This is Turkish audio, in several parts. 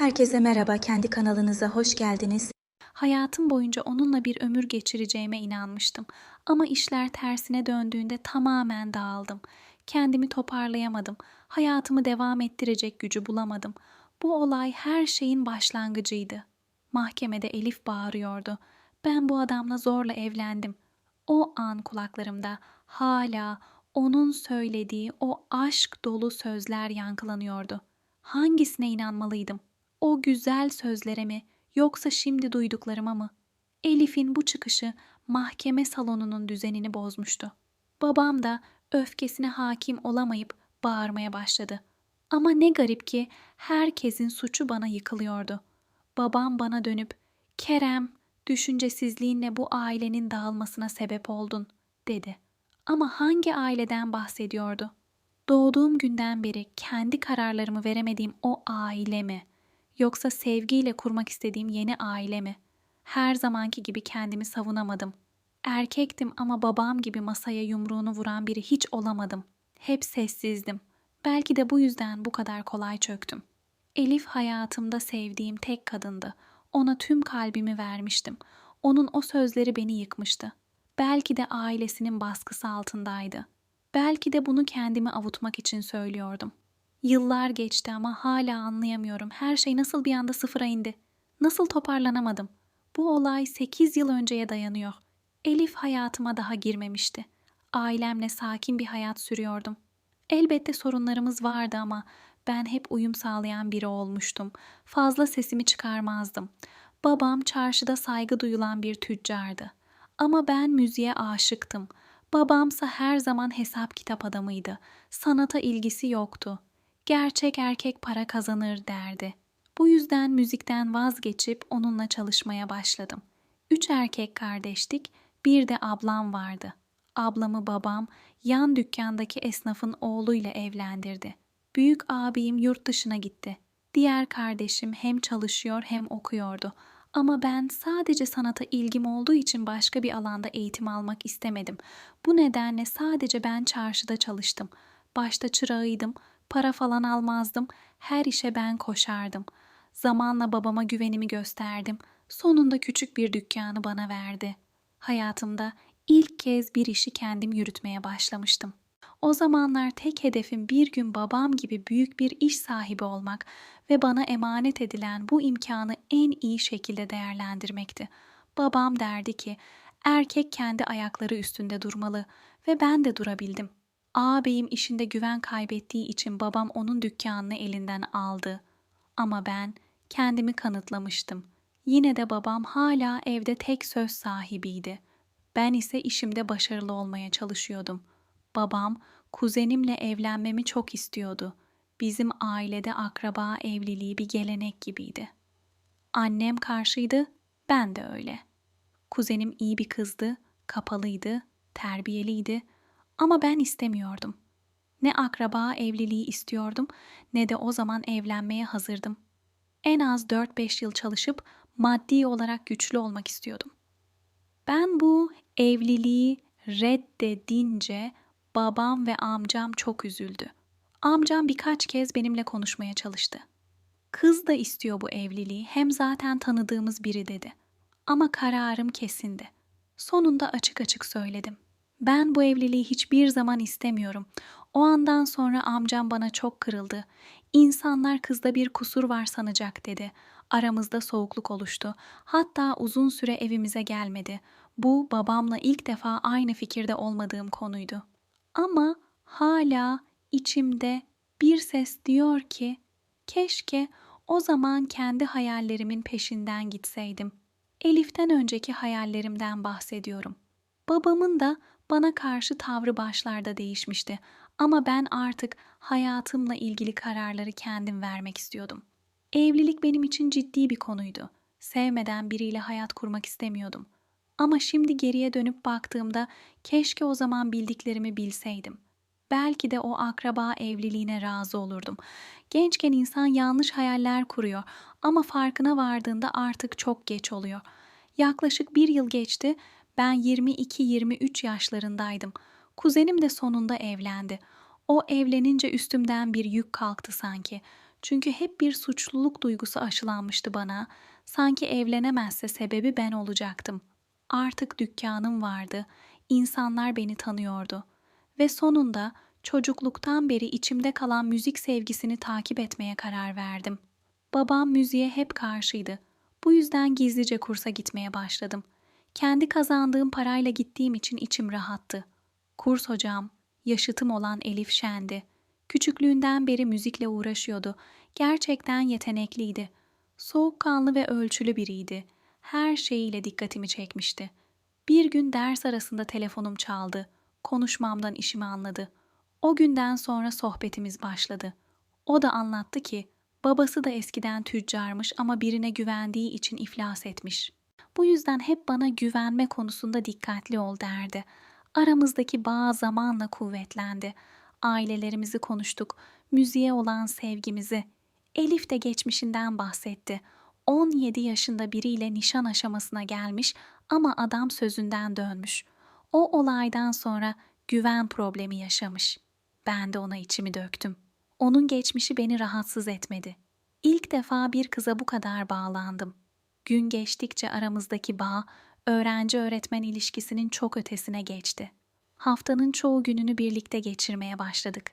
Herkese merhaba, kendi kanalınıza hoş geldiniz. Hayatım boyunca onunla bir ömür geçireceğime inanmıştım. Ama işler tersine döndüğünde tamamen dağıldım. Kendimi toparlayamadım. Hayatımı devam ettirecek gücü bulamadım. Bu olay her şeyin başlangıcıydı. Mahkemede Elif bağırıyordu. Ben bu adamla zorla evlendim. O an kulaklarımda hala onun söylediği o aşk dolu sözler yankılanıyordu. Hangisine inanmalıydım? O güzel sözlere mi yoksa şimdi duyduklarıma mı? Elif'in bu çıkışı mahkeme salonunun düzenini bozmuştu. Babam da öfkesine hakim olamayıp bağırmaya başladı. Ama ne garip ki herkesin suçu bana yıkılıyordu. Babam bana dönüp "Kerem, düşüncesizliğinle bu ailenin dağılmasına sebep oldun." dedi. Ama hangi aileden bahsediyordu? Doğduğum günden beri kendi kararlarımı veremediğim o aile mi? Yoksa sevgiyle kurmak istediğim yeni aile mi? Her zamanki gibi kendimi savunamadım. Erkektim ama babam gibi masaya yumruğunu vuran biri hiç olamadım. Hep sessizdim. Belki de bu yüzden bu kadar kolay çöktüm. Elif hayatımda sevdiğim tek kadındı. Ona tüm kalbimi vermiştim. Onun o sözleri beni yıkmıştı. Belki de ailesinin baskısı altındaydı. Belki de bunu kendimi avutmak için söylüyordum. Yıllar geçti ama hala anlayamıyorum. Her şey nasıl bir anda sıfıra indi? Nasıl toparlanamadım? Bu olay 8 yıl önceye dayanıyor. Elif hayatıma daha girmemişti. Ailemle sakin bir hayat sürüyordum. Elbette sorunlarımız vardı ama ben hep uyum sağlayan biri olmuştum. Fazla sesimi çıkarmazdım. Babam çarşıda saygı duyulan bir tüccardı. Ama ben müziğe aşıktım. Babamsa her zaman hesap kitap adamıydı. Sanata ilgisi yoktu. Gerçek erkek para kazanır derdi. Bu yüzden müzikten vazgeçip onunla çalışmaya başladım. Üç erkek kardeştik, bir de ablam vardı. Ablamı babam yan dükkandaki esnafın oğluyla evlendirdi. Büyük abim yurt dışına gitti. Diğer kardeşim hem çalışıyor hem okuyordu. Ama ben sadece sanata ilgim olduğu için başka bir alanda eğitim almak istemedim. Bu nedenle sadece ben çarşıda çalıştım. Başta çırağıydım, para falan almazdım, her işe ben koşardım. Zamanla babama güvenimi gösterdim. Sonunda küçük bir dükkanı bana verdi. Hayatımda ilk kez bir işi kendim yürütmeye başlamıştım. O zamanlar tek hedefim bir gün babam gibi büyük bir iş sahibi olmak ve bana emanet edilen bu imkanı en iyi şekilde değerlendirmekti. Babam derdi ki, erkek kendi ayakları üstünde durmalı ve ben de durabildim. Ağabeyim işinde güven kaybettiği için babam onun dükkanını elinden aldı. Ama ben kendimi kanıtlamıştım. Yine de babam hala evde tek söz sahibiydi. Ben ise işimde başarılı olmaya çalışıyordum. Babam kuzenimle evlenmemi çok istiyordu. Bizim ailede akraba evliliği bir gelenek gibiydi. Annem karşıydı, ben de öyle. Kuzenim iyi bir kızdı, kapalıydı, terbiyeliydi ama ben istemiyordum. Ne akraba evliliği istiyordum ne de o zaman evlenmeye hazırdım. En az 4-5 yıl çalışıp maddi olarak güçlü olmak istiyordum. Ben bu evliliği reddedince babam ve amcam çok üzüldü. Amcam birkaç kez benimle konuşmaya çalıştı. Kız da istiyor bu evliliği hem zaten tanıdığımız biri dedi. Ama kararım kesindi. Sonunda açık açık söyledim. Ben bu evliliği hiçbir zaman istemiyorum. O andan sonra amcam bana çok kırıldı. İnsanlar kızda bir kusur var sanacak dedi. Aramızda soğukluk oluştu. Hatta uzun süre evimize gelmedi. Bu babamla ilk defa aynı fikirde olmadığım konuydu. Ama hala içimde bir ses diyor ki keşke o zaman kendi hayallerimin peşinden gitseydim. Elif'ten önceki hayallerimden bahsediyorum. Babamın da bana karşı tavrı başlarda değişmişti ama ben artık hayatımla ilgili kararları kendim vermek istiyordum. Evlilik benim için ciddi bir konuydu. Sevmeden biriyle hayat kurmak istemiyordum. Ama şimdi geriye dönüp baktığımda keşke o zaman bildiklerimi bilseydim. Belki de o akraba evliliğine razı olurdum. Gençken insan yanlış hayaller kuruyor ama farkına vardığında artık çok geç oluyor. Yaklaşık bir yıl geçti, ben 22-23 yaşlarındaydım. Kuzenim de sonunda evlendi. O evlenince üstümden bir yük kalktı sanki. Çünkü hep bir suçluluk duygusu aşılanmıştı bana. Sanki evlenemezse sebebi ben olacaktım. Artık dükkanım vardı. İnsanlar beni tanıyordu. Ve sonunda çocukluktan beri içimde kalan müzik sevgisini takip etmeye karar verdim. Babam müziğe hep karşıydı. Bu yüzden gizlice kursa gitmeye başladım. Kendi kazandığım parayla gittiğim için içim rahattı. Kurs hocam, yaşıtım olan Elif Şen'di. Küçüklüğünden beri müzikle uğraşıyordu. Gerçekten yetenekliydi. Soğukkanlı ve ölçülü biriydi. Her şeyiyle dikkatimi çekmişti. Bir gün ders arasında telefonum çaldı. Konuşmamdan işimi anladı. O günden sonra sohbetimiz başladı. O da anlattı ki babası da eskiden tüccarmış ama birine güvendiği için iflas etmiş. Bu yüzden hep bana güvenme konusunda dikkatli ol derdi. Aramızdaki bağ zamanla kuvvetlendi. Ailelerimizi konuştuk, müziğe olan sevgimizi. Elif de geçmişinden bahsetti. 17 yaşında biriyle nişan aşamasına gelmiş ama adam sözünden dönmüş. O olaydan sonra güven problemi yaşamış. Ben de ona içimi döktüm. Onun geçmişi beni rahatsız etmedi. İlk defa bir kıza bu kadar bağlandım. Gün geçtikçe aramızdaki bağ öğrenci öğretmen ilişkisinin çok ötesine geçti. Haftanın çoğu gününü birlikte geçirmeye başladık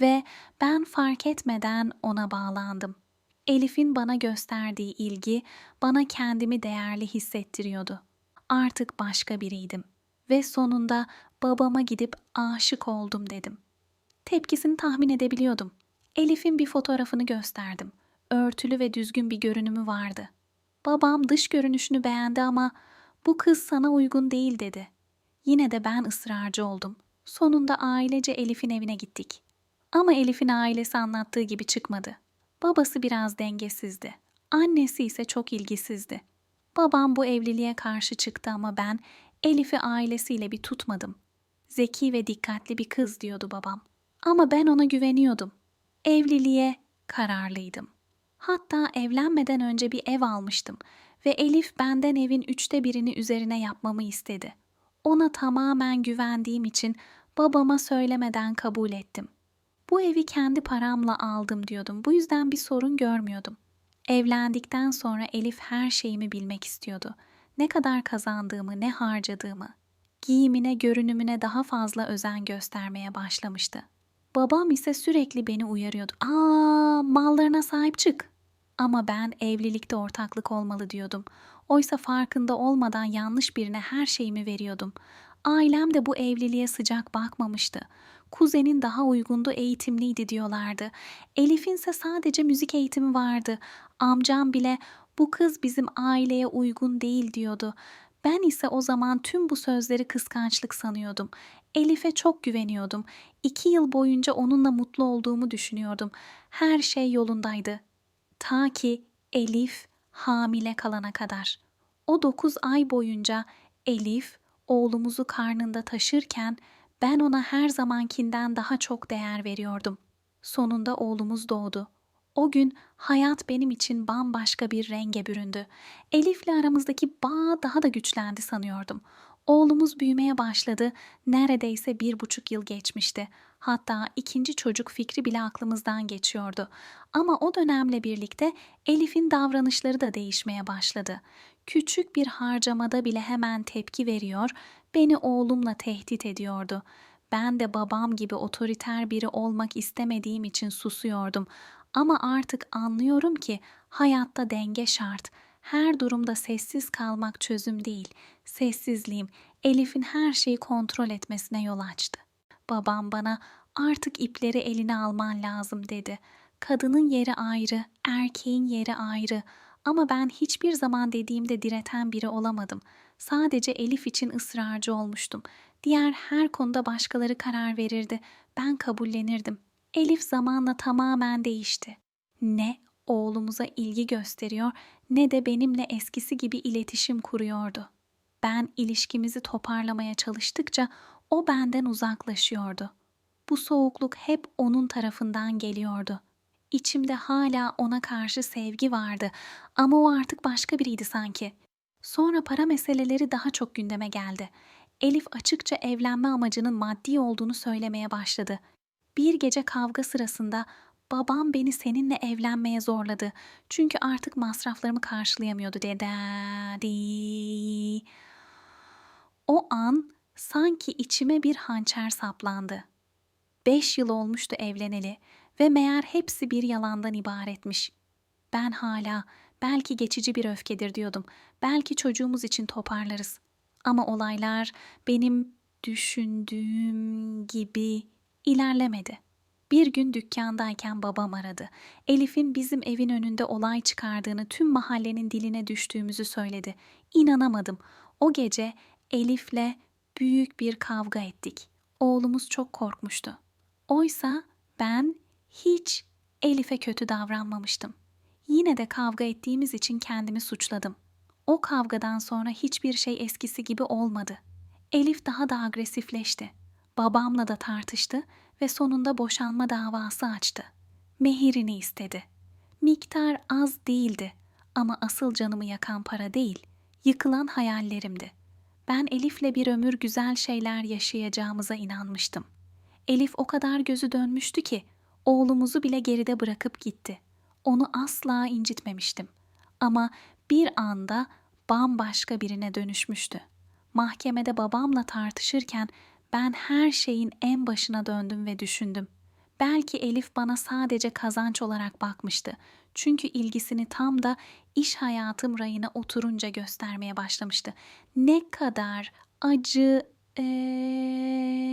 ve ben fark etmeden ona bağlandım. Elif'in bana gösterdiği ilgi bana kendimi değerli hissettiriyordu. Artık başka biriydim ve sonunda babama gidip aşık oldum dedim. Tepkisini tahmin edebiliyordum. Elif'in bir fotoğrafını gösterdim. Örtülü ve düzgün bir görünümü vardı. Babam dış görünüşünü beğendi ama bu kız sana uygun değil dedi. Yine de ben ısrarcı oldum. Sonunda ailece Elif'in evine gittik. Ama Elif'in ailesi anlattığı gibi çıkmadı. Babası biraz dengesizdi. Annesi ise çok ilgisizdi. Babam bu evliliğe karşı çıktı ama ben Elif'i ailesiyle bir tutmadım. Zeki ve dikkatli bir kız diyordu babam. Ama ben ona güveniyordum. Evliliğe kararlıydım. Hatta evlenmeden önce bir ev almıştım ve Elif benden evin üçte birini üzerine yapmamı istedi. Ona tamamen güvendiğim için babama söylemeden kabul ettim. Bu evi kendi paramla aldım diyordum. Bu yüzden bir sorun görmüyordum. Evlendikten sonra Elif her şeyimi bilmek istiyordu. Ne kadar kazandığımı, ne harcadığımı. Giyimine, görünümüne daha fazla özen göstermeye başlamıştı. Babam ise sürekli beni uyarıyordu. Aa, mallarına sahip çık. Ama ben evlilikte ortaklık olmalı diyordum. Oysa farkında olmadan yanlış birine her şeyimi veriyordum. Ailem de bu evliliğe sıcak bakmamıştı. Kuzenin daha uygundu, eğitimliydi diyorlardı. Elif'in ise sadece müzik eğitimi vardı. Amcam bile bu kız bizim aileye uygun değil diyordu. Ben ise o zaman tüm bu sözleri kıskançlık sanıyordum. Elif'e çok güveniyordum. İki yıl boyunca onunla mutlu olduğumu düşünüyordum. Her şey yolundaydı. Ta ki Elif hamile kalana kadar. O dokuz ay boyunca Elif oğlumuzu karnında taşırken ben ona her zamankinden daha çok değer veriyordum. Sonunda oğlumuz doğdu. O gün hayat benim için bambaşka bir renge büründü. Elif'le aramızdaki bağ daha da güçlendi sanıyordum. Oğlumuz büyümeye başladı. Neredeyse bir buçuk yıl geçmişti. Hatta ikinci çocuk fikri bile aklımızdan geçiyordu. Ama o dönemle birlikte Elif'in davranışları da değişmeye başladı. Küçük bir harcamada bile hemen tepki veriyor, beni oğlumla tehdit ediyordu. Ben de babam gibi otoriter biri olmak istemediğim için susuyordum. Ama artık anlıyorum ki hayatta denge şart. Her durumda sessiz kalmak çözüm değil. Sessizliğim Elif'in her şeyi kontrol etmesine yol açtı. Babam bana artık ipleri eline alman lazım dedi. Kadının yeri ayrı, erkeğin yeri ayrı. Ama ben hiçbir zaman dediğimde direten biri olamadım. Sadece Elif için ısrarcı olmuştum. Diğer her konuda başkaları karar verirdi. Ben kabullenirdim. Elif zamanla tamamen değişti. Ne oğlumuza ilgi gösteriyor ne de benimle eskisi gibi iletişim kuruyordu. Ben ilişkimizi toparlamaya çalıştıkça o benden uzaklaşıyordu. Bu soğukluk hep onun tarafından geliyordu. İçimde hala ona karşı sevgi vardı ama o artık başka biriydi sanki. Sonra para meseleleri daha çok gündeme geldi. Elif açıkça evlenme amacının maddi olduğunu söylemeye başladı. Bir gece kavga sırasında Babam beni seninle evlenmeye zorladı. Çünkü artık masraflarımı karşılayamıyordu dedi. O an sanki içime bir hançer saplandı. Beş yıl olmuştu evleneli ve meğer hepsi bir yalandan ibaretmiş. Ben hala belki geçici bir öfkedir diyordum. Belki çocuğumuz için toparlarız. Ama olaylar benim düşündüğüm gibi ilerlemedi. Bir gün dükkandayken babam aradı. Elif'in bizim evin önünde olay çıkardığını, tüm mahallenin diline düştüğümüzü söyledi. İnanamadım. O gece Elif'le büyük bir kavga ettik. Oğlumuz çok korkmuştu. Oysa ben hiç Elif'e kötü davranmamıştım. Yine de kavga ettiğimiz için kendimi suçladım. O kavgadan sonra hiçbir şey eskisi gibi olmadı. Elif daha da agresifleşti. Babamla da tartıştı ve sonunda boşanma davası açtı. Mehirini istedi. Miktar az değildi ama asıl canımı yakan para değil, yıkılan hayallerimdi. Ben Elif'le bir ömür güzel şeyler yaşayacağımıza inanmıştım. Elif o kadar gözü dönmüştü ki oğlumuzu bile geride bırakıp gitti. Onu asla incitmemiştim. Ama bir anda bambaşka birine dönüşmüştü. Mahkemede babamla tartışırken ben her şeyin en başına döndüm ve düşündüm. Belki Elif bana sadece kazanç olarak bakmıştı. Çünkü ilgisini tam da iş hayatım rayına oturunca göstermeye başlamıştı. Ne kadar acı eee,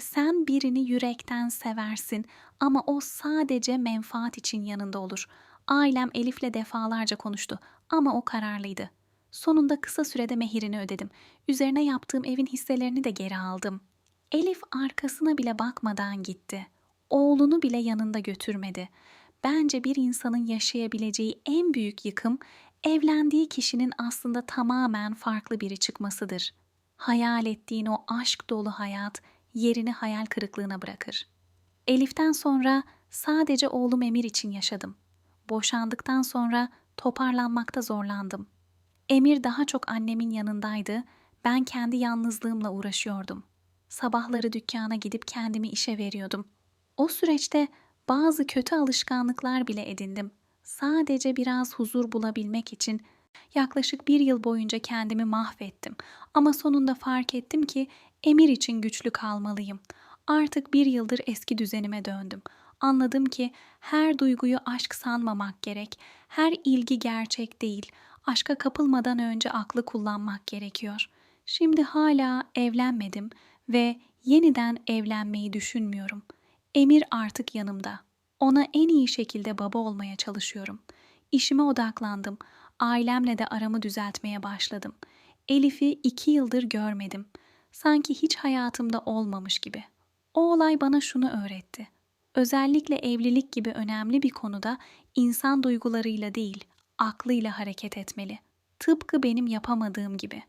sen birini yürekten seversin ama o sadece menfaat için yanında olur. Ailem Elif'le defalarca konuştu ama o kararlıydı. Sonunda kısa sürede mehirini ödedim. Üzerine yaptığım evin hisselerini de geri aldım. Elif arkasına bile bakmadan gitti. Oğlunu bile yanında götürmedi. Bence bir insanın yaşayabileceği en büyük yıkım evlendiği kişinin aslında tamamen farklı biri çıkmasıdır. Hayal ettiğin o aşk dolu hayat yerini hayal kırıklığına bırakır. Elif'ten sonra sadece oğlum Emir için yaşadım. Boşandıktan sonra toparlanmakta zorlandım. Emir daha çok annemin yanındaydı. Ben kendi yalnızlığımla uğraşıyordum. Sabahları dükkana gidip kendimi işe veriyordum. O süreçte bazı kötü alışkanlıklar bile edindim. Sadece biraz huzur bulabilmek için yaklaşık bir yıl boyunca kendimi mahvettim. Ama sonunda fark ettim ki Emir için güçlü kalmalıyım. Artık bir yıldır eski düzenime döndüm. Anladım ki her duyguyu aşk sanmamak gerek. Her ilgi gerçek değil. Aşka kapılmadan önce aklı kullanmak gerekiyor. Şimdi hala evlenmedim ve yeniden evlenmeyi düşünmüyorum. Emir artık yanımda. Ona en iyi şekilde baba olmaya çalışıyorum. İşime odaklandım. Ailemle de aramı düzeltmeye başladım. Elif'i iki yıldır görmedim. Sanki hiç hayatımda olmamış gibi. O olay bana şunu öğretti. Özellikle evlilik gibi önemli bir konuda insan duygularıyla değil, aklıyla hareket etmeli. Tıpkı benim yapamadığım gibi.